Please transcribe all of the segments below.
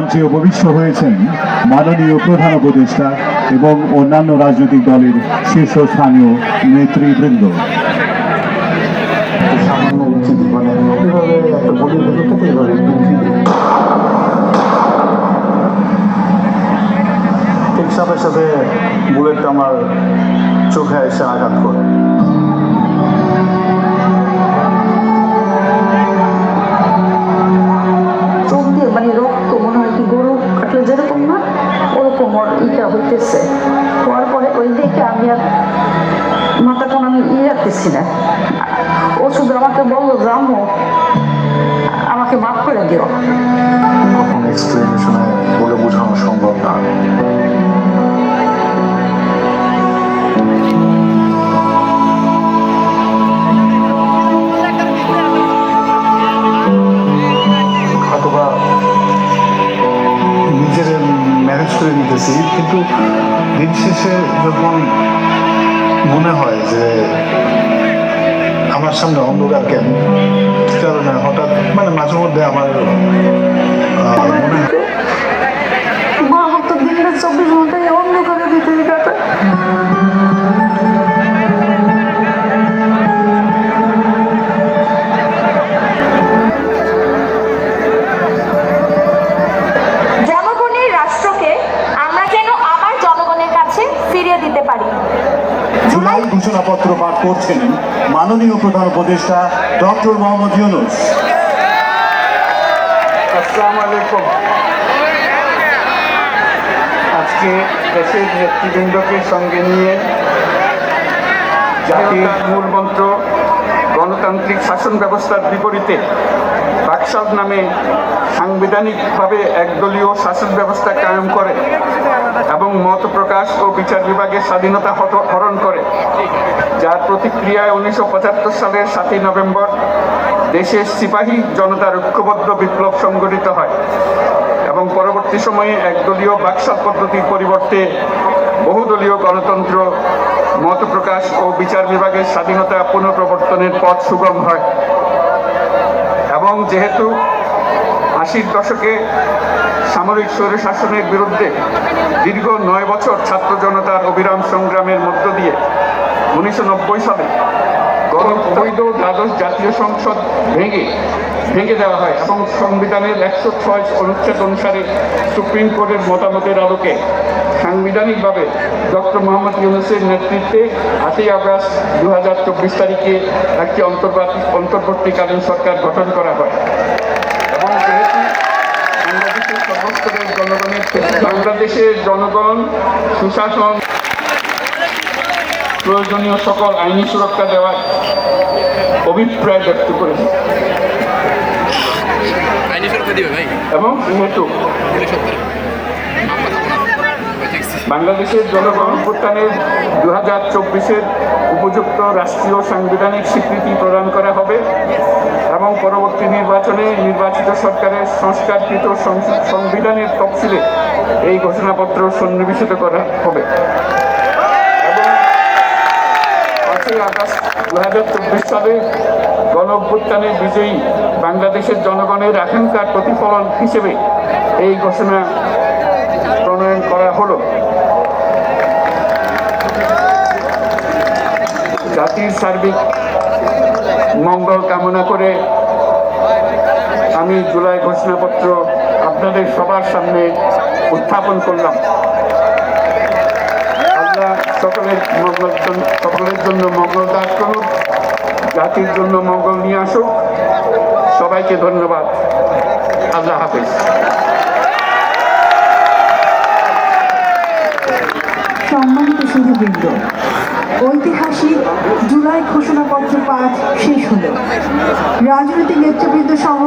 মঞ্চে উপবিষ্ট হয়েছেন মাননীয় প্রধান উপদেষ্টা এবং অন্যান্য রাজনৈতিক দলের শীর্ষস্থানীয় নেতৃবৃন্দ। সাথে সাথে বুলেটটা আমার চোখে এসে আঘাত করে। ইটা হইতেছে। হওয়ার পরে ওই দেখে আমি আর মাথাটা আমি ইয়ে রাখতেছি না। ও শুধু আমাকে বলল জামো আমাকে মাফ করে দিও। মনে হয় যে আমার সামনে অন্ধকার কেন? কারণে হঠাৎ মানে মাঝে মধ্যে আমার মনে হয় করছেন মাননীয় প্রধান উপদেষ্টা ডক্টর মোহাম্মদ ইউনুস। আসসালামু আজকে দেশের নেতৃবৃন্দকে সঙ্গে নিয়ে জাতির মূল মন্ত্র গণতান্ত্রিক শাসন ব্যবস্থার বিপরীতে বাকশাল নামে সাংবিধানিকভাবে একদলীয় শাসন ব্যবস্থা কায়েম করে এবং মত প্রকাশ ও বিচার বিভাগের স্বাধীনতা হরণ করে, যার প্রতিক্রিয়ায় উনিশশো পঁচাত্তর সালের সাতই নভেম্বর দেশের সিপাহী জনতার ঐক্যবদ্ধ বিপ্লব সংগঠিত হয় এবং পরবর্তী সময়ে একদলীয় বাকশাল পদ্ধতির পরিবর্তে বহুদলীয় গণতন্ত্র মত প্রকাশ ও বিচার বিভাগের স্বাধীনতা পুনঃপ্রবর্তনের পথ সুগম হয়। এবং যেহেতু আশির দশকে সামরিক স্বৈরশাসনের বিরুদ্ধে দীর্ঘ নয় বছর ছাত্র জনতার অবিরাম সংগ্রামের মধ্য দিয়ে উনিশশো নব্বই সালে গণ অবৈধ দ্বাদশ জাতীয় সংসদ ভেঙে ভেঙে দেওয়া হয় এবং সংবিধানের একশো ছয় অনুচ্ছেদ অনুসারে সুপ্রিম কোর্টের মতামতের আলোকে সাংবিধানিকভাবে ডক্টর মোহাম্মদ ইউনুসের নেতৃত্বে আটই আগস্ট দু হাজার চব্বিশ তারিখে একটি অন্তর্বর্তী অন্তর্বর্তীকালীন সরকার গঠন করা হয়। এবং যেহেতু বাংলাদেশের জনগণের বাংলাদেশের জনগণ, সুশাসন প্রয়োজনীয় সকল আইনি সুরক্ষা দেওয়ার অভিপ্রায় ব্যক্ত করেছে। এবং যেহেতু বাংলাদেশের জনগণ অভ্যুত্থানের দু হাজার চব্বিশের উপযুক্ত রাষ্ট্রীয় সাংবিধানিক স্বীকৃতি প্রদান করা হবে এবং পরবর্তী নির্বাচনে নির্বাচিত সরকারের সংস্কারকৃত সংবিধানের তফসিলে এই ঘোষণাপত্র সন্নিবেশিত করা হবে। পাঁচই আগস্ট দু হাজার চব্বিশ সালে গণ বিজয়ী বাংলাদেশের জনগণের আকাঙ্ক্ষার প্রতিফলন হিসেবে এই ঘোষণা প্রণয়ন করা হলো। জাতির সার্বিক মঙ্গল কামনা করে আমি জুলাই ঘোষণাপত্র আপনাদের সবার সামনে উত্থাপন করলাম। আল্লাহ সকলের মঙ্গল সকলের জন্য মঙ্গল দাস করুক জাতির জন্য মঙ্গল নিয়ে আসুক। সবাইকে ধন্যবাদ। আল্লাহ হাফিজ। সম্মানিত সুধীবৃন্দ, ঐতিহাসিক জুলাই ঘোষণাপত্র পাঠ শেষ হল। রাজনৈতিক নেতৃবৃন্দ সহ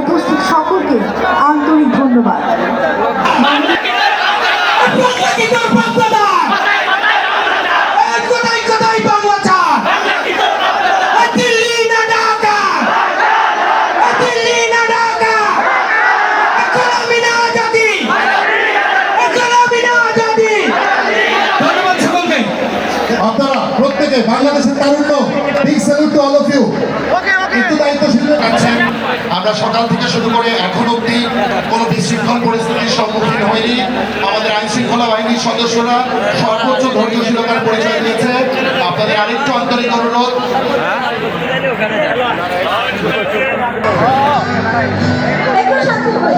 উপস্থিত সকলকে আন্তরিক ধন্যবাদ। বাংলাদেশের তারুণ্য। Big salute to all of you কিন্তু দায়িত্বশীল আছেন আমরা সকাল থেকে শুরু করে এখন অবধি কোনো বিশৃঙ্খল পরিস্থিতির সম্মুখীন হয়নি আমাদের আইন শৃঙ্খলা বাহিনীর সদস্যরা সর্বোচ্চ ধৈর্যশীলতার পরিচয় দিয়েছে। আপনাদের আরেকটু আন্তরিক অনুরোধ। একটু শান্ত হই